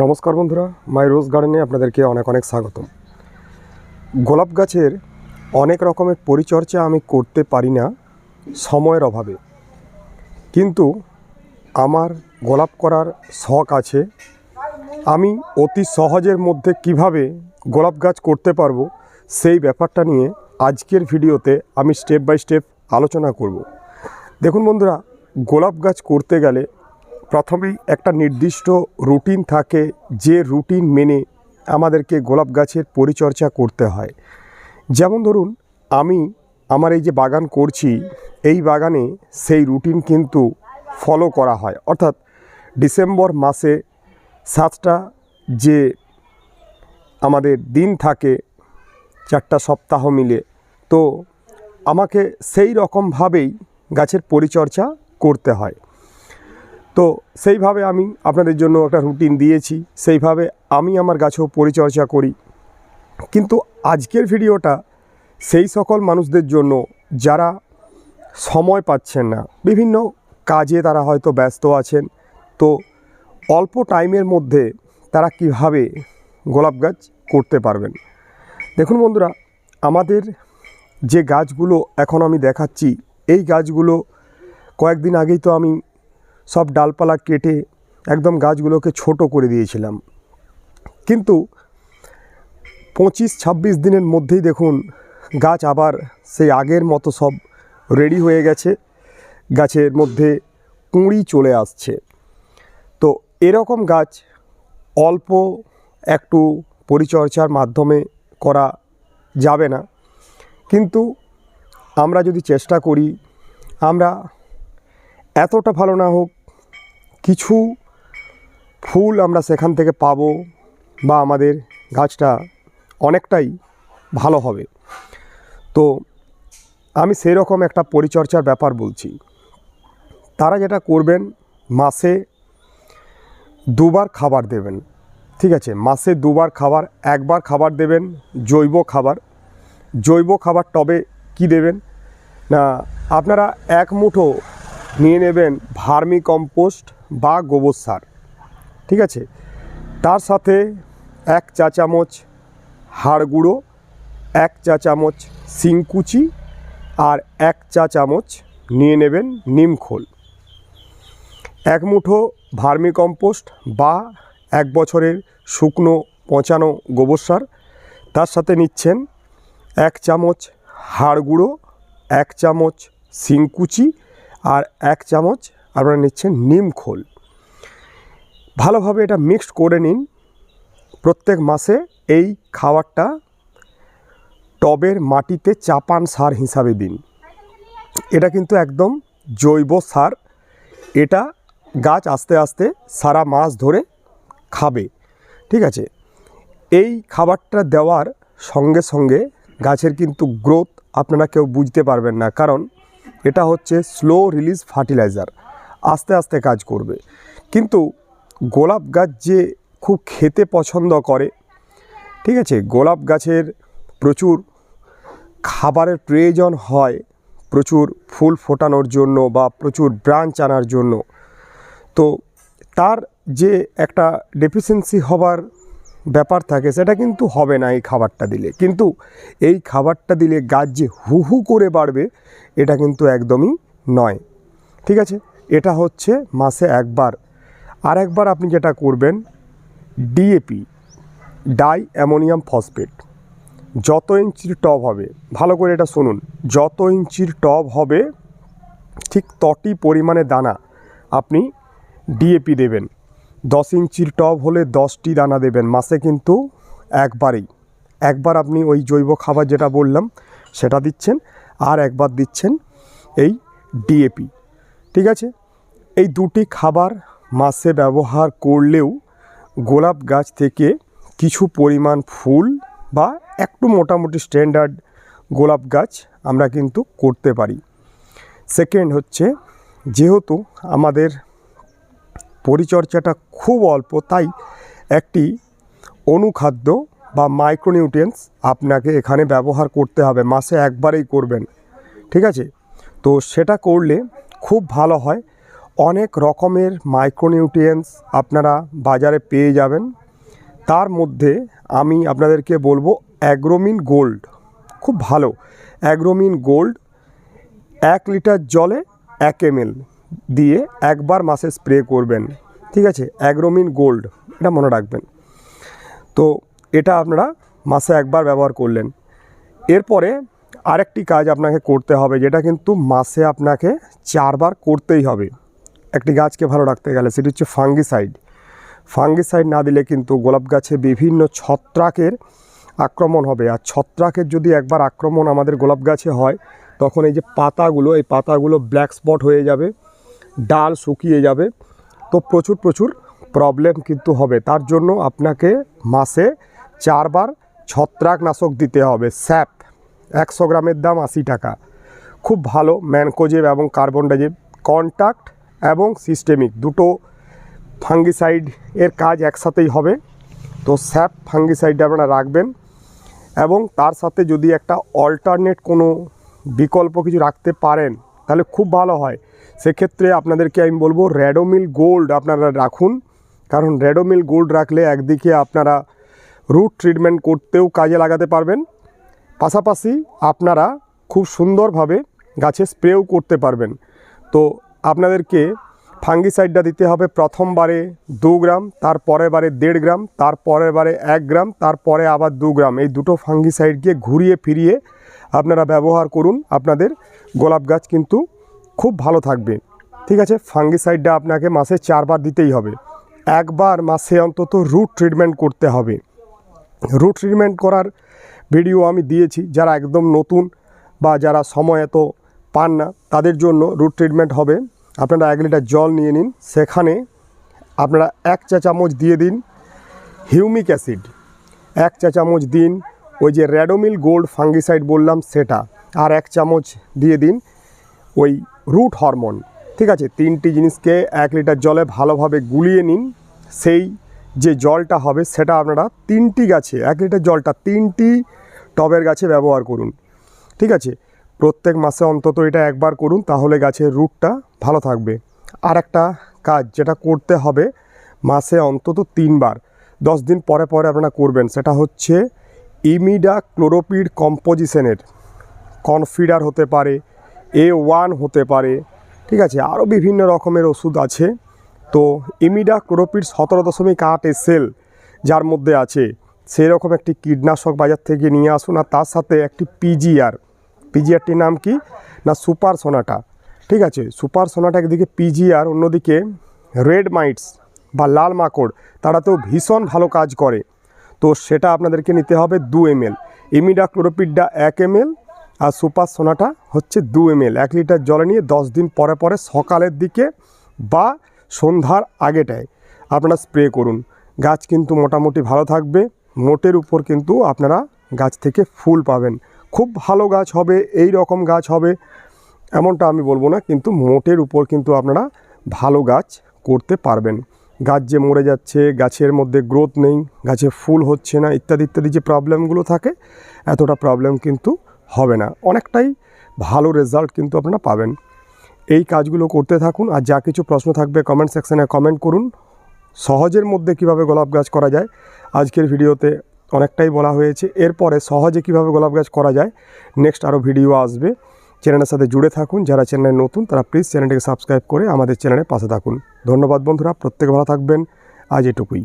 নমস্কার বন্ধুরা, মাই রোজ গার্ডেনে আপনাদেরকে অনেক অনেক স্বাগতম। গোলাপ গাছের অনেক রকমের পরিচর্যা আমি করতে পারি না সময়ের অভাবে। কিন্তু আমার গোলাপ করার শখ আছে। আমি অতি সহজের মধ্যে কীভাবে গোলাপ গাছ করতে পারব সেই ব্যাপারটা নিয়ে আজকের ভিডিওতে আমি স্টেপ বাই স্টেপ আলোচনা করব। দেখুন বন্ধুরা, গোলাপ গাছ করতে গেলে প্রথমেই একটা নির্দিষ্ট রুটিন থাকে, যে রুটিন মেনে আমাদেরকে গোলাপ গাছের পরিচর্যা করতে হয়। যেমন ধরুন, আমি আমার এই যে বাগান করছি, এই বাগানে সেই রুটিন কিন্তু ফলো করা হয়। অর্থাৎ ডিসেম্বর মাসে সাতটা যে আমাদের দিন থাকে, চারটা সপ্তাহ মিলে, তো আমাকে সেই রকমভাবেই গাছের পরিচর্যা করতে হয়। তো সেইভাবে আমি আপনাদের জন্য একটা রুটিন দিয়েছি, সেইভাবে আমি আমার গাছেও পরিচর্যা করি। কিন্তু আজকের ভিডিওটা সেই সকল মানুষদের জন্য যারা সময় পাচ্ছেন না, বিভিন্ন কাজে তারা হয়তো ব্যস্ত আছেন, তো অল্প টাইমের মধ্যে তারা কীভাবে গোলাপ গাছ করতে পারবেন? দেখুন বন্ধুরা, আমাদের যে গাছগুলো এখন আমি দেখাচ্ছি, এই গাছগুলো কয়েকদিন আগেই তো আমি সব ডালপালা কেটে একদম গাছগুলোকে ছোট করে দিয়েছিলাম। কিন্তু পঁচিশ ছাব্বিশ দিনের মধ্যেই দেখুন গাছ আবার সেই আগের মতো সব রেডি হয়ে গেছে। গাছের মধ্যে কুঁড়ি চলে আসছে। তো এরকম গাছ অল্প একটু পরিচর্যার মাধ্যমে করা যাবে না। কিন্তু আমরা যদি চেষ্টা করি, আমরা এতটা ভালো না হোক, কিছু ফুল আমরা সেখান থেকে পাবো বা আমাদের গাছটা অনেকটাই ভালো হবে। তো আমি সেই রকম একটা পরিচর্যার ব্যাপার বলছি। তারা যেটা করবেন, মাসে দুবার খাবার দেবেন, ঠিক আছে? মাসে দুবার খাবার, একবার খাবার দেবেন, জৈব খাবার। জৈব খাবার টবে কি দেবেন? না, আপনারা এক মুঠো নিয়ে নেবেন ভার্মি কম্পোস্ট বা গোবর সার, ঠিক আছে? তার সাথে এক চা চামচ হাড় গুঁড়ো, এক চা চামচ শিংকুচি আর এক চা চামচ নিয়ে নেবেন নিমখোল এক মুঠো ভার্মি কম্পোস্ট বা এক বছরের শুকনো পচানো গোবর সার, তার সাথে নিচ্ছেন এক চামচ হাড় গুঁড়ো, এক চামচ শিংকুচি আর এক চামচ আপনারা নিচ্ছেন নিম খোল। ভালোভাবে এটা মিক্সড করে নিন। প্রত্যেক মাসে এই খাবারটা টবের মাটিতে চাপান সার হিসাবে দিন। এটা কিন্তু একদম জৈব সার। এটা গাছ আস্তে আস্তে সারা মাস ধরে খাবে। ঠিক আছে? এই খাবারটা দেওয়ার সঙ্গে সঙ্গে গাছের কিন্তু গ্রোথ আপনারা কেউ বুঝতে পারবেন না। কারণ এটা হচ্ছে স্লো রিলিজ ফার্টিলাইজার আস্তে আস্তে কাজ করবে। কিন্তু গোলাপ গাছ যে খুব খেতে পছন্দ করে, ঠিক আছে? গোলাপ গাছের প্রচুর খাবারের প্রয়োজন হয়, প্রচুর ফুল ফোটানোর জন্য বা প্রচুর ব্রাঞ্চ আনার জন্য। তো তার যে একটা ডেফিসিয়েন্সি হবার ব্যাপার থাকে, সেটা কিন্তু হবে না এই খাবারটা দিলে। কিন্তু এই খাবারটা দিলে গাছ যে হু হু করে বাড়বে, এটা কিন্তু একদমই নয়। ঠিক আছে? এটা হচ্ছে মাসে একবার। আর একবার আপনি যেটা করবেন ডিএপি ডাই অ্যামোনিয়াম ফসফেট যত ইঞ্চির টব হবে, ভালো করে এটা শুনুন, যত ইঞ্চির টব হবে, ঠিক তটি পরিমাণে দানা আপনি ডিএপি দেবেন। দশ ইঞ্চির টব হলে দশটি দানা দেবেন মাসে কিন্তু একবারেই। একবার আপনি ওই জৈব খাবার যেটা বললাম, সেটা দিচ্ছেন আর একবার দিচ্ছেন এই ডিএপি ঠিক আছে? এই দুটি খাবার মাসে ব্যবহার করলেও গোলাপ গাছ থেকে কিছু পরিমাণ ফুল বা একটু মোটামুটি স্ট্যান্ডার্ড গোলাপ গাছ আমরা কিন্তু করতে পারি। সেকেন্ড হচ্ছে, যেহেতু আমাদের পরিচর্যাটা খুব অল্প, তাই একটি অনুখাদ্য বা মাইক্রোনিউট্রিয়েন্টস আপনাকে এখানে ব্যবহার করতে হবে, মাসে একবারেই করবেন, ঠিক আছে? তো সেটা করলে খুব ভালো হয়। অনেক রকমের মাইক্রোনিউট্রিয়েন্টস আপনারা বাজারে পেয়ে যাবেন। তার মধ্যে আমি আপনাদেরকে বলব অ্যাগ্রোমিন গোল্ড, খুব ভালো। অ্যাগ্রোমিন গোল্ড এক লিটার জলে এক এমএল দিয়ে একবার মাসে স্প্রে করবেন, ঠিক আছে? অ্যাগ্রোমিন গোল্ড, এটা মনে রাখবেন। তো এটা আপনারা মাসে একবার ব্যবহার করলেন। এরপরে আরেকটি কাজ আপনাকে করতে হবে, যেটা কিন্তু মাসে আপনাকে চারবার করতেই হবে। একটি গাছকে ভালো রাখতে গেলে, সেটি হচ্ছে ফাঙ্গিসাইড। ফাঙ্গিসাইড না দিলে কিন্তু গোলাপ গাছে বিভিন্ন ছত্রাকের আক্রমণ হবে। আর ছত্রাকের যদি একবার আক্রমণ আমাদের গোলাপ গাছে হয়, তখন এই যে পাতাগুলো, এই পাতাগুলো ব্ল্যাক স্পট হয়ে যাবে। ডাল শুকিয়ে যাবে। তো প্রচুর প্রচুর প্রবলেম কিন্তু হবে। তার জন্য আপনাকে মাসে চারবার ছত্রাকনাশক দিতে হবে, স্যাপ। একশো গ্রামের দাম আশি টাকা। খুব ভালো ম্যানকোজেব এবং কার্বন ডাইজেব কন্ট্যাক্ট এবং সিস্টেমিক দুটো ফাঙ্গিসাইড এর কাজ একসাথেই হবে। তো স্যাপ ফাঙ্গিসাইডটা আপনারা রাখবেন। এবং তার সাথে যদি একটা অল্টারনেট কোনো বিকল্প কিছু রাখতে পারেন, তাহলে খুব ভালো হয়। সেক্ষেত্রে আপনাদেরকে আমি বলব র্যাডোমিল গোল্ড আপনারা রাখুন। কারণ র্যাডোমিল গোল্ড রাখলে একদিকে আপনারা রুট ট্রিটমেন্ট করতেও কাজে লাগাতে পারবেন। পাশাপাশি আপনারা খুব সুন্দরভাবে গাছে স্প্রেও করতে পারবেন। তো আপনাদেরকে ফাঙ্গিসাইডটা দিতে হবে প্রথমবারে দু গ্রাম তার পরের বারে দেড় গ্রাম তার পরের বারে এক গ্রাম, তারপরে আবার দু গ্রাম। এই দুটো ফাঙ্গিসাইডকে ঘুরিয়ে ফিরিয়ে আপনারা ব্যবহার করুন। আপনাদের গোলাপ গাছ কিন্তু খুব ভালো থাকবে। ঠিক আছে? ফাঙ্গিসাইডটা আপনাকে মাসে চারবার দিতেই হবে। একবার মাসে অন্তত রুট ট্রিটমেন্ট করতে হবে। রুট ট্রিটমেন্ট করার ভিডিও আমি দিয়েছি। যারা একদম নতুন বা যারা সময় এত পান না, তাদের জন্য রুট ট্রিটমেন্ট হবে। আপনারা এক লিটার জল নিয়ে নিন। সেখানে আপনারা এক চা চামচ দিয়ে দিন হিউমিক অ্যাসিড এক চা চামচ দিন ওই যে র্যাডোমিল গোল্ড ফাঙ্গিসাইড বললাম সেটা। আর এক চামচ দিয়ে দিন ওই রুট হরমোন। ঠিক আছে, তিনটি জিনিসকে এক লিটার জলে ভালোভাবে গুলিয়ে নিন। সেই যে জলটা হবে সেটা আপনারা তিনটি গাছে, এক লিটার জলটা তিনটি টবের গাছে ব্যবহার করুন। ঠিক আছে, প্রত্যেক মাসে অন্তত এটা একবার করুন, তাহলে গাছের রুটটা ভালো থাকবে। আর একটা কাজ যেটা করতে হবে, মাসে অন্তত তিনবার, দশ দিন পরে পরে আপনারা করবেন, সেটা হচ্ছে ইমিডা ক্লোরোপিড কম্পোজিশনের, কনফিডার হতে পারে এ ওয়ান হতে পারে, ঠিক আছে? আরও বিভিন্ন রকমের ওষুধ আছে। তো ইমিডা ক্লোরোপিড সতেরো দশমিক আট সেল যার মধ্যে আছে সেই রকম একটি কীটনাশক বাজার থেকে নিয়ে আসুন। আর তার সাথে একটি পিজিআর পিজিআরটির নাম কি? না, সুপার সোনাটা, ঠিক আছে? সুপার সোনাটা একদিকে পিজিআর অন্যদিকে রেড মাইটস বা লাল মাকড় তারা তো ভীষণ ভালো কাজ করে। তো সেটা আপনাদেরকে নিতে হবে দু এমএল। ইমিডা ক্লোরোপিডটা এক এমএল আর সুপার সোনাটা হচ্ছে দু এমএল এক লিটার জলে নিয়ে দশ দিন পরে পরে সকালের দিকে বা সন্ধ্যার আগেটায় আপনারা স্প্রে করুন। গাছ কিন্তু মোটামুটি ভালো থাকবে, মোটের উপর কিন্তু আপনারা গাছ থেকে ফুল পাবেন। খুব ভালো গাছ হবে, এই রকম গাছ হবে, এমনটা আমি বলব না, কিন্তু মোটের উপর কিন্তু আপনারা ভালো গাছ করতে পারবেন। গাছ যে মরে যাচ্ছে, গাছের মধ্যে গ্রোথ নেই, গাছে ফুল হচ্ছে না, ইত্যাদি ইত্যাদি যে প্রবলেমগুলো থাকে, এতটা প্রবলেম কিন্তু হবে না। অনেকটাই ভালো রেজাল্ট কিন্তু আপনারা পাবেন। এই কাজগুলো করতে থাকুন আর যা কিছু প্রশ্ন থাকবে কমেন্ট সেকশানে কমেন্ট করুন। সহজের মধ্যে কীভাবে গোলাপ গাছ করা যায়? আজকের ভিডিওতে অনেকটাই বলা হয়েছে। এরপরে সহজে কীভাবে গোলাপ গাছ করা যায়? নেক্সট আরও ভিডিও আসবে। চ্যানেলের সাথে জুড়ে থাকুন। যারা চ্যানেলে নতুন, তারা প্লিজ চ্যানেলটিকে সাবস্ক্রাইব করে আমাদের চ্যানেলের পাশে থাকুন। ধন্যবাদ বন্ধুরা। প্রত্যেকে ভালো থাকবেন। আজ এটুকুই।